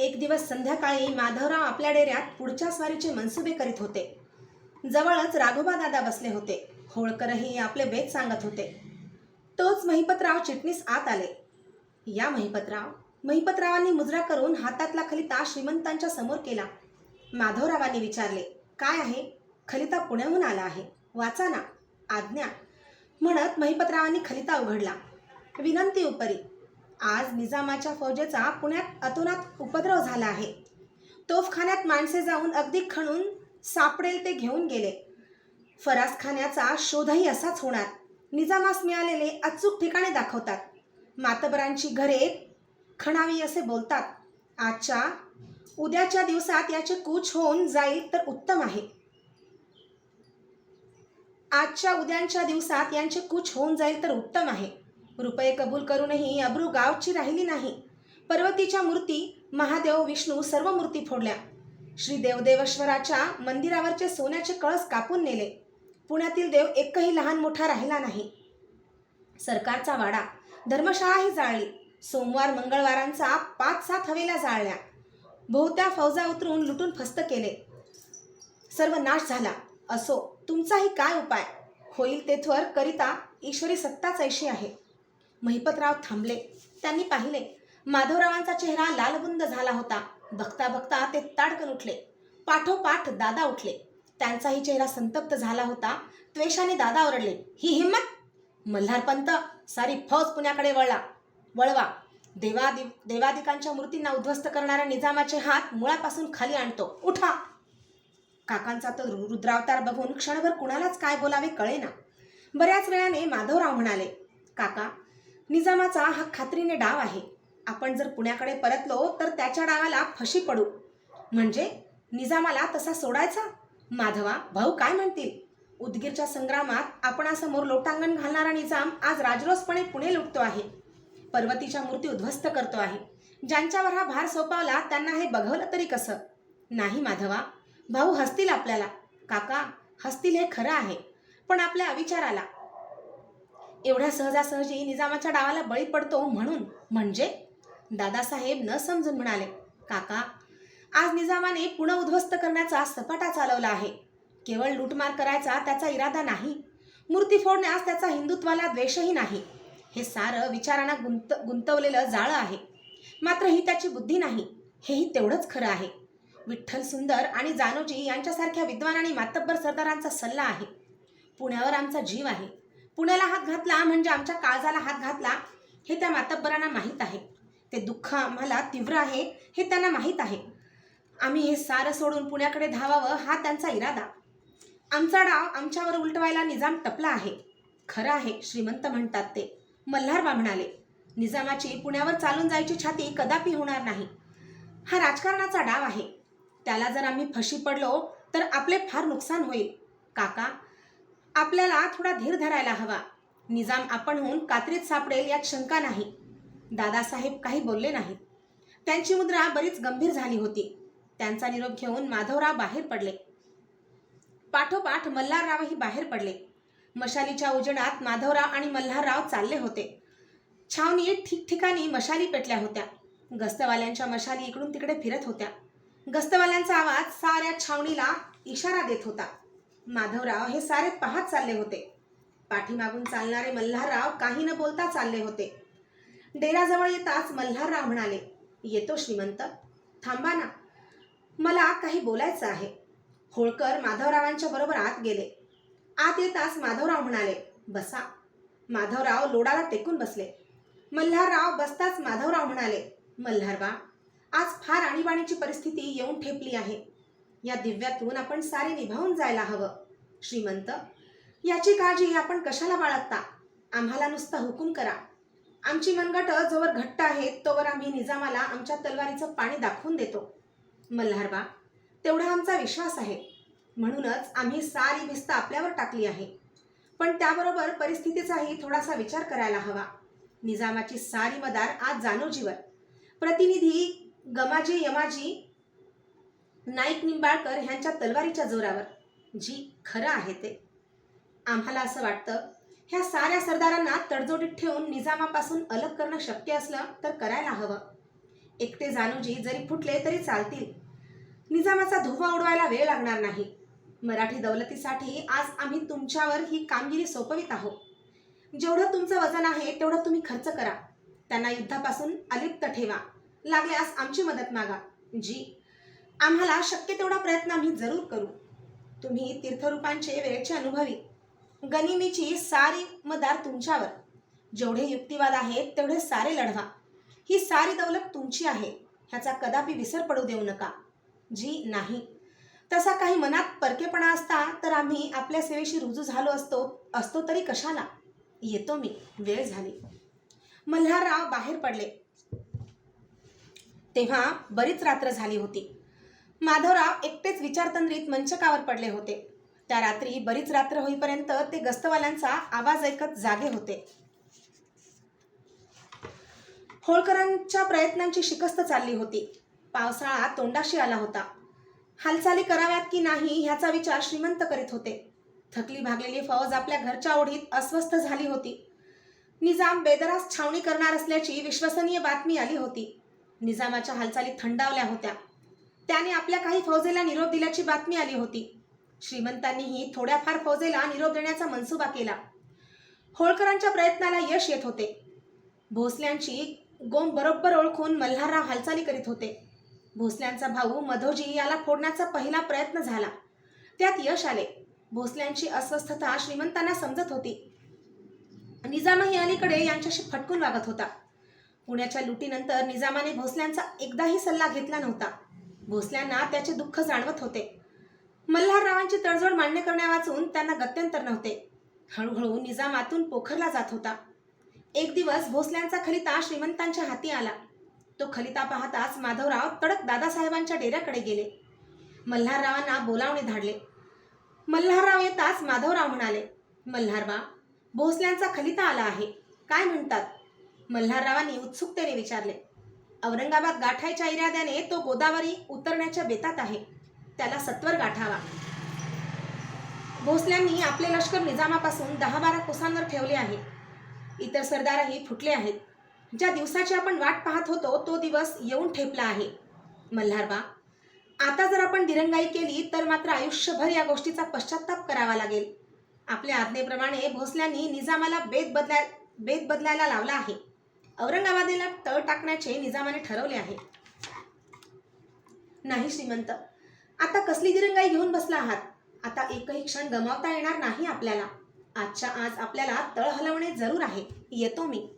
एक दिवस संध्याकाळी माधवराव आपल्या डेऱ्यात पुढच्या स्वारीचे मनसुबे करीत होते. जवळच राघोबा दादा बसले होते. होळकरही आपले बेत सांगत होते. तोच महिपतराव चिटणीस आत आले. या महिपतराव महिपतरावांनी मुजरा करून हातातला खलिता श्रीमंतांच्या समोर केला. माधवरावांनी विचारले काय आहे? खलिता पुण्याहून आला आहे. वाचा ना आज्ञा. म्हणत महिपतरावांनी खलिता उघडला. विनंती उपरी आज निजामाच्या फौजेचा पुण्यात अतोनात उपद्रव झाला आहे. तोफखान्यात माणसे जाऊन अगदी खणून सापडेल ते घेऊन गेले. फरासखान्याचा शोधही असाच होणार. निजामास मिळालेले अचूक ठिकाणे दाखवतात. मातबरांची घरे खणावी असे बोलतात. आजच्या उद्याच्या दिवसात याचे कूच होऊन जाईल तर उत्तम आहे. आजच्या उद्यांच्या दिवसात यांचे कूच होऊन जाईल तर उत्तम आहे. रुपये कबूल करूनही अब्रू गावची राहिली नाही. पर्वतीच्या मूर्ती महादेव विष्णू सर्व मूर्ती फोडल्या. श्री देवदेवेश्वराच्या मंदिरावरचे सोन्याचे कळस कापून नेले. पुण्यातील देव एकही लहान मोठा राहिला नाही. सरकारचा वाडा धर्मशाळाही जाळली. सोमवार मंगळवारांचा पाच सात हवेल्या जाळल्या. बहुत्या फौजा उतरून लुटून फस्त केले. सर्व नाश झाला. असो तुमचाही काय उपाय? होईल तेथवर करिता ईश्वरी सत्ताच ऐशी आहे. महिपतराव थांबले. त्यांनी पाहिले माधवरावांचा चेहरा लालबुंद झाला होता. बघता बघता ते ताडकन उठले. पाठोपाठ दादा उठले. त्यांचाही चेहरा संतप्त झाला होता. त्वेषाने दादा ओरडले ही हिंमत मल्हारपंत सारी फौज पुण्याकडे वळला. वळवा. देवादि देवादिकांच्या मूर्तींना उद्ध्वस्त करणाऱ्या निजामाचे हात मुळापासून खाली आणतो. उठा. काकांचा तर रुद्रावतार बघून क्षणभर कुणालाच काय बोलावे कळेना. बऱ्याच वेळाने माधवराव म्हणाले काका निजामाचा हा खात्रीने डाव आहे. आपण जर पुण्याकडे परतलो तर त्याच्या डावाला फशी पडू. म्हणजे निजामाला तसा सोडायचा? माधवा भाऊ काय म्हणतील? उदगीरच्या संग्रामात आपणासमोर लोटांगण घालणारा निजाम आज राजरोसपणे पुणे लुटतो आहे. पर्वतीच्या मूर्ती उद्ध्वस्त करतो आहे. ज्यांच्यावर हा भार सोपावला त्यांना हे बघवलं तरी कसं? नाही माधवा भाऊ हसतील आपल्याला. काका हसतील हे खरं आहे. पण आपल्या अविचाराला एवढ्या सहजासहजी निजामाच्या डावाला बळी पडतो म्हणून म्हणजे दादासाहेब न समजून म्हणाले काका आज निजामाने पुणे उद्ध्वस्त करण्याचा सपाटा चालवला आहे. केवळ लूटमार करायचा त्याचा इरादा नाही. मूर्ती फोडण्यास त्याचा हिंदुत्वाला द्वेषही नाही. हे सारं विचारांना गुंत गुंतवलेलं जाळं आहे. मात्र ही त्याची बुद्धी नाही. हेही तेवढंच खरं आहे. विठ्ठल सुंदर आणि जानोजी यांच्यासारख्या विद्वान आणि मातब्बर सरदारांचा सल्ला आहे. पुण्यावर आमचा जीव आहे. पुण्याला हात घातला म्हणजे आमच्या काळजाला हात घातला हे त्या मातब्बरांना माहीत आहे. ते दुःख आम्हाला तीव्र आहे हे त्यांना माहीत आहे. आम्ही हे सारं सोडून पुण्याकडे धावावं हा त्यांचा इरादा. आमचा डाव आमच्यावर उलटवायला निजाम टपला आहे. खरं आहे श्रीमंत म्हणतात ते. मल्हारबा म्हणाले निजामाची पुण्यावर चालून जायची छाती कदापि होणार नाही. हा राजकारणाचा डाव आहे. त्याला जर आम्ही फशी पडलो तर आपले फार नुकसान होईल. काका आपल्याला थोडा धीर धरायला हवा. निजाम आपणहून कात्रीत सापडेल यात शंका नाही. दादासाहेब काही बोलले नाहीत. त्यांची मुद्रा बरीच गंभीर झाली होती. त्यांचा निरोप घेऊन माधवराव बाहेर पडले. पाठोपाठ मल्हाररावही बाहेर पडले. मशालीच्या उजेडात माधवराव आणि मल्हारराव चालले होते. छावणीत ठिकठिकाणी मशाली पेटल्या होत्या. गस्तवाल्यांच्या मशाली इकडून तिकडे फिरत होत्या. गस्तवाल्यांचा आवाज साऱ्या छावणीला इशारा देत होता. माधवराव हे सारे पाहत चालले होते. पाठीमागून चालणारे मल्हारराव काही न बोलता चालले होते. डेराजवळ येताच मल्हारराव म्हणाले येतो श्रीमंत. थांबा ना. मला काही बोलायचं आहे. होळकर माधवरावांच्या बरोबर आत गेले. आत येताच माधवराव म्हणाले बसा. माधवराव लोडाला टेकून बसले. मल्हारराव बसताच माधवराव म्हणाले मल्हारवा आज फार आणीबाणीची परिस्थिती येऊन ठेपली आहे. या दिव्यातून आपण सारे निभावून जायला हवं. श्रीमंत याची काळजी आपण कशाला बाळगता? आम्हाला नुसता हुकूम करा. आमची मनगट जोवर घट्ट आहेत तोवर आम्ही निजामाला आमच्या तलवारीचं पाणी दाखवून देतो. मल्हारबा तेवढा आमचा विश्वास आहे. म्हणूनच आम्ही सारी भिस्त आपल्यावर टाकली आहे. पण त्याबरोबर परिस्थितीचाही थोडासा विचार करायला हवा. निजामाची सारी मदार आज जानोजीवर प्रतिनिधी गमाजी यमाजी नाईक निंबाळकर ह्यांच्या तलवारीच्या जोरावर. जी खरं आहे ते. आम्हाला असं वाटतं ह्या साऱ्या सरदारांना तडजोडीत ठेवून निजामापासून अलग करणं शक्य असलं तर करायला हवं. एकटे जानूजी जरी फुटले तरी चालतील. निजामाचा धुवा उडवायला वेळ लागणार नाही. मराठी दौलतीसाठी आज आम्ही तुमच्यावर ही कामगिरी सोपवित आहोत. जेवढं तुमचं वजन आहे तेवढं तुम्ही खर्च करा. त्यांना युद्धापासून अलिप्त ठेवा. लागल्यास आमची मदत मागा. जी आम्हाला शक्य तेवढा प्रयत्न आम्ही जरूर करू. तुम्ही तीर्थरूपांचे वेळचे अनुभवी. गनिमीची सारी मदार तुमच्यावर. जेवढे युक्तिवाद आहेत तेवढे सारे लढवा. ही सारी दौलत तुमची आहे. ह्याचा कदापि विसर पडू देऊ नका. जी नाही. तसा काही मनात परकेपणा असता तर आम्ही आपल्या सेवेशी रुजू झालो असतो असतो तरी कशाला? येतो मी. वेळ झाली. मल्हारराव बाहेर पडले. तेव्हा बरीच रात्र झाली होती. माधवराव एकटेच विचारतंद्रीत मंचकावर पडले होते. त्या रात्री बरीच रात्र होईपर्यंत ते गस्तवाल्यांचा आवाज ऐकत जागे होते. होळकरांच्या प्रयत्नांची शिकस्त चालली होती. पावसाळा तोंडाशी आला होता. हालचाली कराव्यात की नाही ह्याचा विचार श्रीमंत करीत होते. थकली भागलेली फौज आपल्या घरच्या ओढीत अस्वस्थ झाली होती. निजाम बेदरास छावणी करणार असल्याची विश्वसनीय बातमी आली होती. निजामाच्या हालचाली थंडावल्या होत्या. त्याने आपल्या काही फौजेला निरोप दिल्याची बातमी आली होती. श्रीमंतांनीही थोड्याफार फौजेला निरोप देण्याचा मनसुबा केला. होळकरांच्या प्रयत्नाला यश येत होते. भोसल्यांची गोम बरोबर ओळखून मल्हारराव हालचाली करीत होते. भोसल्यांचा भाऊ मधोजी याला फोडण्याचा पहिला प्रयत्न झाला. त्यात यश आले. भोसल्यांची अस्वस्थता श्रीमंतांना समजत होती. निजामही अलीकडे यांच्याशी फटकून वागत होता. पुण्याच्या लुटीनंतर निजामाने भोसल्यांचा एकदाही सल्ला घेतला नव्हता. भोसल्यांना त्याचे दुःख जाणवत होते. मल्हाररावांची तडजोड मान्य करण्यावाचून त्यांना गत्यंतर नव्हते. हळूहळू निजामातून पोखरला जात होता. एक दिवस भोसल्यांचा खलिता श्रीमंतांच्या हाती आला. तो खलिता पाहताच माधवराव तडक दादासाहेबांच्या डेऱ्याकडे गेले. मल्हाररावांना बोलावणे धाडले. मल्हारराव येताच माधवराव म्हणाले मल्हारबा भोसल्यांचा खलिता आला आहे. काय म्हणतात? मल्हाररावांनी उत्सुकतेने विचारले. औरंगाबाद गाठायच्या इराद्याने तो गोदावरी उतरण्याच्या बेतात आहे. त्याला सत्वर गाठावा. भोसल्यांनी आपले लष्कर निजामापासून दहा बारा कोसांवर ठेवले आहे. इतर सरदारही फुटले आहेत. ज्या दिवसाची आपण वाट पाहत होतो तो दिवस येऊन ठेपला आहे. मल्हारबा आता जर आपण दिरंगाई केली तर मात्र आयुष्यभर या गोष्टीचा पश्चाताप करावा लागेल. आपल्या आज्ञेप्रमाणे भोसल्यांनी निजामाला बेत बदलाय बेत बदलायला लावला आहे. औरंगाबादेला तळ टाकण्याचे निजामाने ठरवले आहे. नाही श्रीमंत आता कसली दिरंगाई घेऊन बसला आहात? आता एकही क्षण गमावता येणार नाही आपल्याला. आजच्या आज आपल्याला तळ हलवणे जरूर आहे. येतो मी.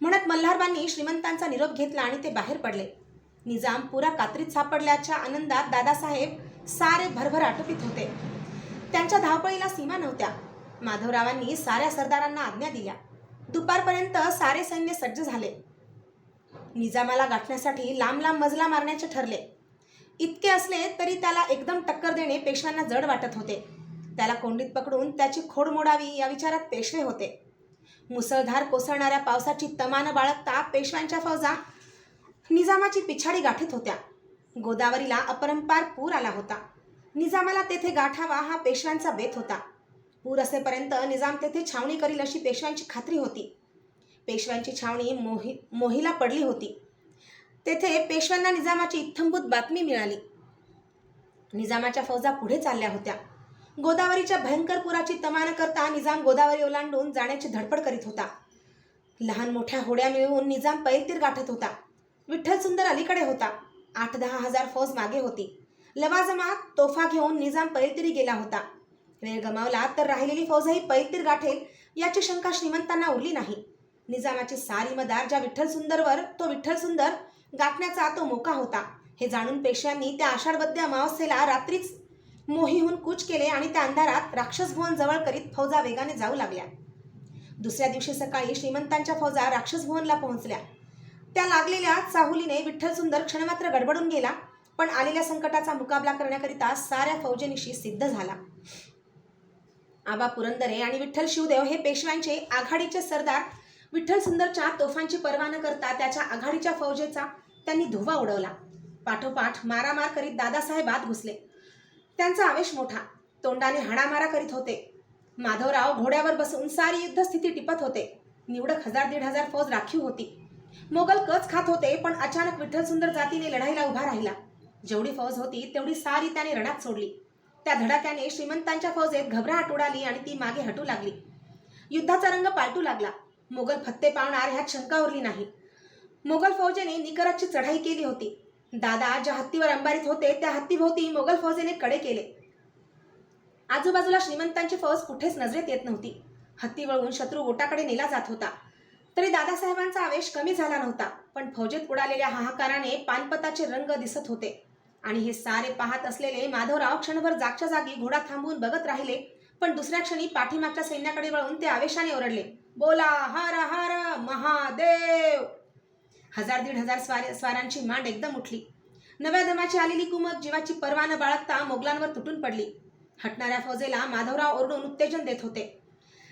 म्हणत मल्हारबांनी श्रीमंतांचा निरोप घेतला आणि ते बाहेर पडले. निजाम पुरा कात्रीत सापडल्याच्या आनंदात दादासाहेब सारे भरभर आटोपीत होते. त्यांच्या धावपळीला सीमा नव्हत्या. माधवरावांनी साऱ्या सरदारांना आज्ञा दिल्या. दुपारपर्यंत सारे सैन्य सज्ज झाले. निजामाला गाठण्यासाठी लांब लांब मजला मारण्याचे ठरले. इतके असले तरी त्याला एकदम टक्कर देणे पेशव्यांना जड वाटत होते. त्याला कोंडीत पकडून त्याची खोड मोडावी या विचारात पेशवे होते. मुसळधार कोसळणाऱ्या पावसाची तमान बाळगता पेशव्यांच्या फौजा निजामाची पिछाडी गाठीत होत्या. गोदावरीला अपरंपार पूर आला होता. निजामाला तेथे गाठावा हा पेशव्यांचा बेत होता. पूर असेपर्यंत निजाम तेथे छावणी करील अशी पेशव्यांची खात्री होती. पेशव्यांची छावणी मोही मोहीला पडली होती. तेथे पेशव्यांना निजामाची इत्थंभूत बातमी मिळाली. निजामाच्या फौजा पुढे चालल्या होत्या. गोदावरीच्या भयंकर पुराची तमान करता निजाम गोदावरी ओलांडून जाण्याची धडपड करीत होता. लहान मोठ्या होड्या मिळवून निजाम पैलतीर गाठत होता. विठ्ठल सुंदर अलीकडे होता. आठ दहा हजार फौज मागे होती. लवाजमात तोफा घेऊन निजाम पैलतीरी गेला होता. वेळ गमावला तर राहिलेली फौजही पैतीर गाठेल याची शंका श्रीमंतांना उरली नाही. निजामाची सारी मदार ज्या विठ्ठल सुंदरवर तो विठ्ठल सुंदर गाठण्याचा तो मोका होता. हे जाणून पेशव्यांनी त्या आषाढबद्ध अमावस्येला रात्रीच मोहीहून कूच केले आणि त्या अंधारात राक्षस भुवन जवळ करीत फौजा वेगाने जाऊ लागल्या. दुसऱ्या दिवशी सकाळी श्रीमंतांच्या फौजा राक्षस भुवनला पोहोचल्या. त्या लागलेल्या चाहुलीने विठ्ठल सुंदर क्षणमात्र गडबडून गेला पण आलेल्या संकटाचा मुकाबला करण्याकरिता साऱ्या फौजेनिशी सिद्ध झाला. आबा पुरंदरे आणि विठ्ठल शिवदेव हे पेशव्यांचे आघाडीचे सरदार. विठ्ठल सुंदरच्या तोफांची पर्वा न करता त्याच्या आघाडीच्या फौजेचा त्यांनी धुवा उडवला. पाठोपाठ मारामार करीत दादासाहेब आत घुसले. त्यांचा आवेश मोठा. तोंडाने हाडामारा करीत होते. माधवराव घोड्यावर बसून सारी युद्धस्थिती टिपत होते. निवडक हजार दीड हजार फौज राखीव होती. मोगल कच खात होते पण अचानक विठ्ठल सुंदर जातीने लढाईला उभा राहिला. जेवढी फौज होती तेवढी सारी त्याने रणात सोडली. त्या धडाक्याने श्रीमंतांच्या फौजेत घबराहट उडाली आणि ती मागे हटू लागली. युद्धाचा रंग पालटू लागला. मोगल फत्ते पावणार ह्यात शंका उरली नाही. मोगल फौजेने निकराची चढाई केली होती. दादा ज्या हत्तीवर अंबारीत होते त्या हत्तीभोवती मोगल फौजेने कडे केले. आजूबाजूला श्रीमंतांची फौज कुठेच नजरेत येत नव्हती. हत्ती वळवून शत्रू ओटाकडे नेला जात होता. तरी दादासाहेबांचा आवेश कमी झाला नव्हता पण फौजेत उडालेल्या हाहाकाराने पानपताचे रंग दिसत होते. आणि हे सारे पाहत असलेले माधवराव क्षणभर जागच्या जागी घोडा थांबवून बघत राहिले. पण दुसऱ्या क्षणी पाठीमागच्या सैन्याकडे वळून ते आवेशाने ओरडले. बोला हर हर महादेव! हजार दीड हजार स्वार स्वारांची मांड एकदम उठली. नव्या दमाची आलेली कुमक जीवाची पर्वा न बाळगता मोगलांवर तुटून पडली. हटणाऱ्या फौजेला माधवराव ओरडून उत्तेजन देत होते.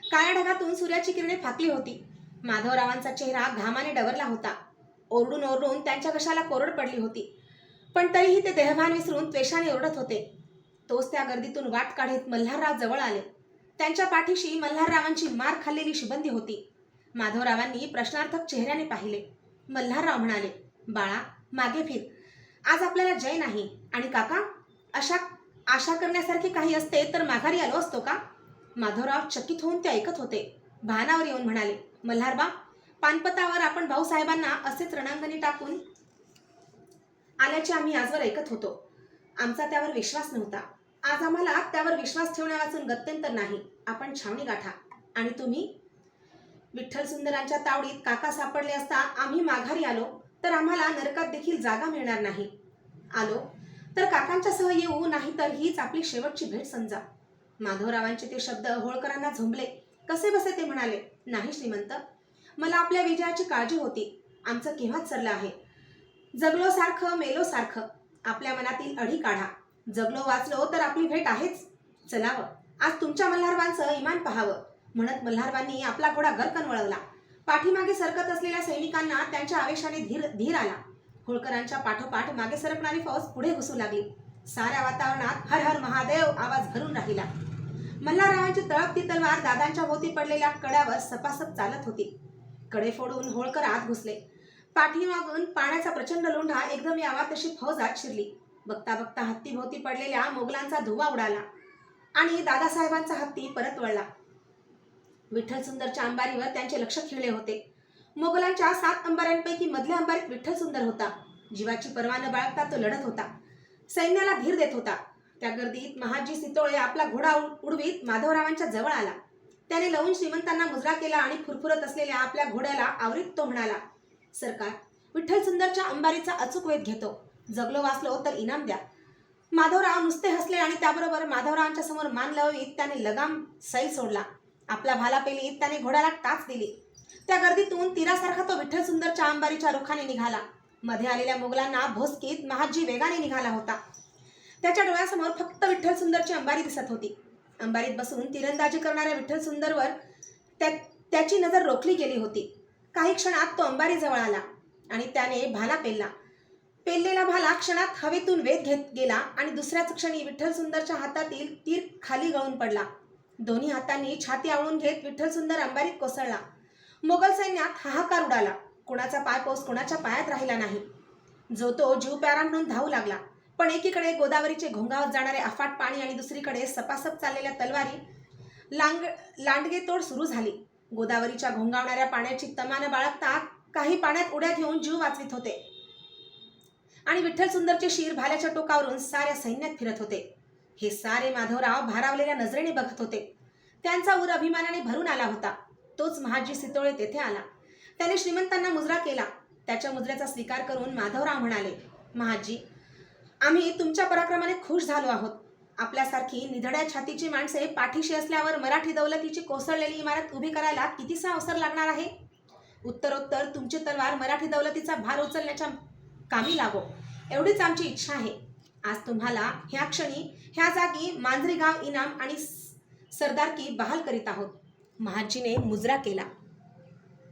काळ्या ढगातून सूर्याची किरणे फाकली होती. माधवरावांचा चेहरा घामाने डवरला होता. ओरडून ओरडून त्यांच्या कशाला कोरड पडली होती? पण तरीही ते देहभान विसरून त्वेषाने ओरडत होते. तोच त्या गर्दीतून वाट काढत मल्हारराव जवळ आले. त्यांच्या पाठीशी मल्हाररावांची मार खाल्लेली शिबंदी होती. माधवरावांनी प्रश्नार्थक चेहऱ्याने पाहिले. मल्हारराव म्हणाले बाळा मागे फिर. आज आपल्याला जय नाही. आणि काका अशा आशा करण्यासारखे काही असते तर माघारी आलो असतो का? माधवराव चकित होऊन ते ऐकत होते. भानावर येऊन म्हणाले मल्हारबा पानपतावर आपण भाऊसाहेबांना असेच रणांगणी टाकून आल्याचे आम्ही आजवर ऐकत होतो. आमचा त्यावर विश्वास नव्हता. आज आम्हाला त्यावर विश्वास ठेवण्यावाचून गत्यंतर नाही. आपण छावणी गाठा. आणि तुम्ही? विठ्ठल सुंदरांच्या तावडीत काका सापडले असता आम्ही माघारी आलो तर आम्हाला नरकात देखील जागा मिळणार नाही. आलो? तर काकांच्या सह येऊ नाही तर हीच आपली शेवटची भेट समजा. माधवरावांचे ते शब्द होळकरांना झोंबले. कसे बसे ते म्हणाले नाही श्रीमंत. मला आपल्या विजयाची काळजी होती. आमचं केव्हाच सरलं आहे? जगलो सारखं मेलो सारखं आपल्या मनातील अडी काढा. जगलो वाचलो तर आपली भेट आहेच. चलावं. आज तुमच्या मल्हारबांचं इमान पहावं. म्हणत मल्हारबांनी आपला घोडा गरकन वळवला. पाठीमागे सरकत असलेल्या सैनिकांना त्यांच्या आवेशाने धीर धीर आला. होळकरांच्या पाठोपाठ मागे सरकणारी फौज पुढे घुसू लागली. साऱ्या वातावरणात हर हर महादेव आवाज भरून राहिला. मल्हाररावांची तळपती तलवार दादांच्या भोवती पडलेल्या कड्यावर सपासप चालत होती. कडे फोडून होळकर आत घुसले. पाठीमागून पाण्याचा प्रचंड लोंढा एकदम यावा तशी फौज आत शिरली. बघता बघता हत्तीभोवती पडलेल्या मोगलांचा धुवा उडाला आणि दादासाहेबांचा हत्ती परत वळला. विठ्ठल सुंदरच्या अंबारीवर त्यांचे लक्ष खिळले होते. मोगलांच्या सात अंबाऱ्यांपैकी मधल्या अंबारीत विठ्ठल सुंदर होता. जीवाची पर्वा न बाळगता तो लढत होता. सैन्याला धीर देत होता. त्या गर्दीत महाजी सितोळे आपला घोडा उडवीत माधवरावांच्या जवळ आला. त्याने लवून श्रीमंतांना मुजरा केला आणि फुरफुरत असलेल्या आपल्या घोड्याला आवरीत तो म्हणाला सरकार. विठ्ठल सुंदरच्या अंबारीचा अचूक वेध घेतो. जगलो वाचलो तर इनाम द्या. माधवराव नुसते हसले आणि त्याबरोबर माधवरावांच्या समोर मान लाववीत त्याने लगाम सैल सोडला. आपला भाला पेलीत त्याने घोड्याला टाच दिली. त्या गर्दीतून तीरासारखा तो विठ्ठल सुंदरच्या अंबारीच्या रुखाने निघाला. मध्ये आलेल्या मुघलांना भोसकीत महाजी वेगाने निघाला होता. त्याच्या डोळ्यासमोर फक्त विठ्ठल सुंदरची अंबारी दिसत होती. अंबारीत बसून तिरंदाजी करणाऱ्या विठ्ठल सुंदरवर त्या त्याची नजर रोखली गेली होती. काही क्षणात तो अंबारीजवळ आला आणि त्याने भाला पेलला. पेललेला भाला क्षणात हवेतून वेध घेत गेला आणि दुसऱ्याच क्षणी विठ्ठल सुंदरच्या हातातील तीर खाली गळून पडला. दोन्ही हातांनी छाती आवळून घेत विठ्ठल सुंदर अंबारीत कोसळला. मोगल सैन्यात हाहाकार उडाला. कुणाचा पाय पाऊस कुणाच्या पायात राहिला नाही. जो तो जीव प्यारा म्हणून धावू लागला. पण एकीकडे गोदावरीचे घोंगावत जाणारे अफाट पाणी आणि दुसरीकडे सपासप चाललेल्या तलवारी लांग लांडगे तोड सुरू झाली. गोदावरीच्या घोंगावणाऱ्या पाण्याची तमान बाळगता काही पाण्यात उड्या घेऊन जीव वाचवित होते. आणि विठ्ठल सुंदरचे शिर भाल्याच्या टोकावरून साऱ्या सैन्यात फिरत होते. हे सारे माधवराव भारावलेल्या नजरेने बघत होते. त्यांचा उर अभिमानाने भरून आला होता. तोच महाजी सितोळे तेथे आला. त्याने श्रीमंतांना मुजरा केला. त्याच्या मुजऱ्याचा स्वीकार करून माधवराव म्हणाले महाजी आम्ही तुमच्या पराक्रमाने खुश झालो आहोत. आपल्यासारखी निधड्या छातीची माणसे पाठीशी असल्यावर मराठी दौलतीची कोसळलेली इमारत उभी करायला कितीसा अवसर लागणार आहे? उत्तरोत्तर तुमची तलवार मराठी दौलतीचा भार उचलण्याच्या कामी लागो. एवढीच आमची इच्छा आहे. आज तुम्हाला ह्या क्षणी ह्या जागी मांजरीगाव इनाम आणि स- सरदारकी बहाल करीत आहोत. महाजीने मुजरा केला.